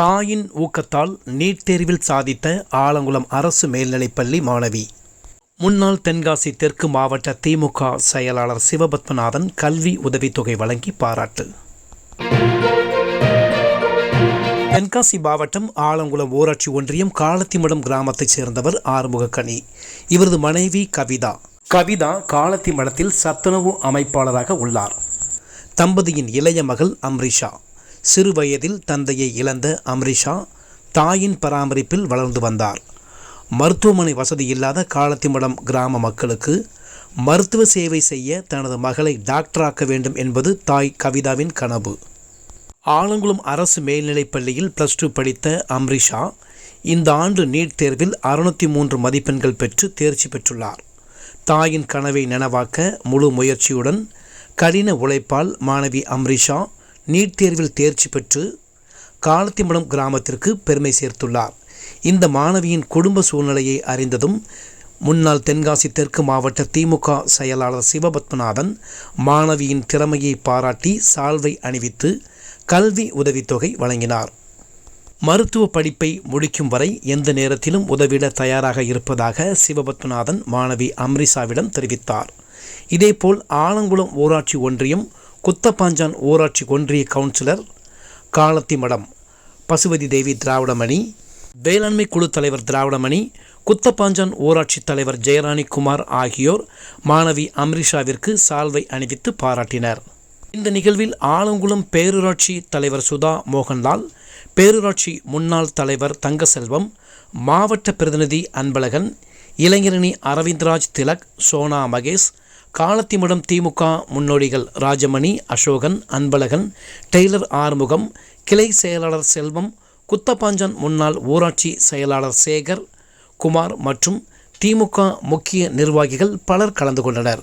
தாயின் ஊக்கத்தால் நீட் தேர்வில் சாதித்த ஆலங்குளம் அரசு மேல்நிலைப்பள்ளி மாணவி. முன்னாள் தென்காசி தெற்கு மாவட்ட திமுக செயலாளர் சிவபத்மநாதன் கல்வி உதவித்தொகை வழங்கி பாராட்டு. தென்காசி மாவட்டம் ஆலங்குளம் ஊராட்சி ஒன்றியம் காலத்திமடம் கிராமத்தைச் சேர்ந்தவர் ஆறுமுகக்கனி இவரது மனைவி கவிதா. கவிதா காலத்திமடத்தில் சத்துணவு அமைப்பாளராக உள்ளார். தம்பதியின் இளைய மகள் அம்ரிஷா. சிறு வயதில் தந்தையை இழந்த அம்ரிஷா தாயின் பராமரிப்பில் வளர்ந்து வந்தார். மருத்துவமனை வசதி இல்லாத காலத்திமடம் கிராம மக்களுக்கு மருத்துவ சேவை செய்ய தனது மகளை டாக்டராக்க வேண்டும் என்பது தாய் கவிதாவின் கனவு. ஆலங்குளம் அரசு மேல்நிலைப் பள்ளியில் ப்ளஸ் டூ படித்த அம்ரிஷா இந்த ஆண்டு நீட் தேர்வில் அறுநூத்தி மூன்று மதிப்பெண்கள் பெற்று தேர்ச்சி பெற்றுள்ளார். தாயின் கனவை நனவாக்க முழு முயற்சியுடன் கடின உழைப்பால் மாணவி அம்ரிஷா நீட் தேர்வில் தேர்ச்சி பெற்று காலத்திமடம் கிராமத்திற்கு பெருமை சேர்த்துள்ளார். இந்த மாணவியின் குடும்ப சூழ்நிலையை அறிந்ததும் முன்னாள் தென்காசி தெற்கு மாவட்ட திமுக செயலாளர் சிவபத்மநாதன் மாணவியின் திறமையை பாராட்டி சால்வை அணிவித்து கல்வி உதவித்தொகை வழங்கினார். மருத்துவ படிப்பை முடிக்கும் வரை எந்த நேரத்திலும் உதவிட தயாராக இருப்பதாக சிவபத்மநாதன் மாணவி அம்ரிசாவிடம் தெரிவித்தார். இதேபோல் ஆலங்குளம் ஊராட்சி ஒன்றியம் குத்தப்பாஞ்சான் ஊராட்சி ஒன்றிய கவுன்சிலர் காலத்திமடம் பசுபதி தேவி திராவிடமணி வேளாண்மை குழு தலைவர் திராவிடமணி குத்தப்பாஞ்சான் ஊராட்சி தலைவர் ஜெயராணி குமார் ஆகியோர் மாணவி அம்ரிஷாவிற்கு சால்வை அணிவித்து பாராட்டினர். இந்த நிகழ்வில் ஆலங்குளம் பேரூராட்சி தலைவர் சுதா மோகன்லால் பேரூராட்சி முன்னாள் தலைவர் தங்கசெல்வம் மாவட்ட பிரதிநிதி அன்பழகன் இளைஞரணி அரவிந்த்ராஜ் திலக் சோனா மகேஷ் காலத்திமடம் திமுக முன்னோடிகள் ராஜமணி அசோகன் அன்பழகன் டெய்லர் ஆறுமுகம் கிளை செயலாளர் செல்வம் குத்தப்பாஞ்சான் முன்னாள் ஊராட்சி செயலாளர் சேகர் குமார் மற்றும் திமுக முக்கிய நிர்வாகிகள் பலர் கலந்து கொண்டனர்.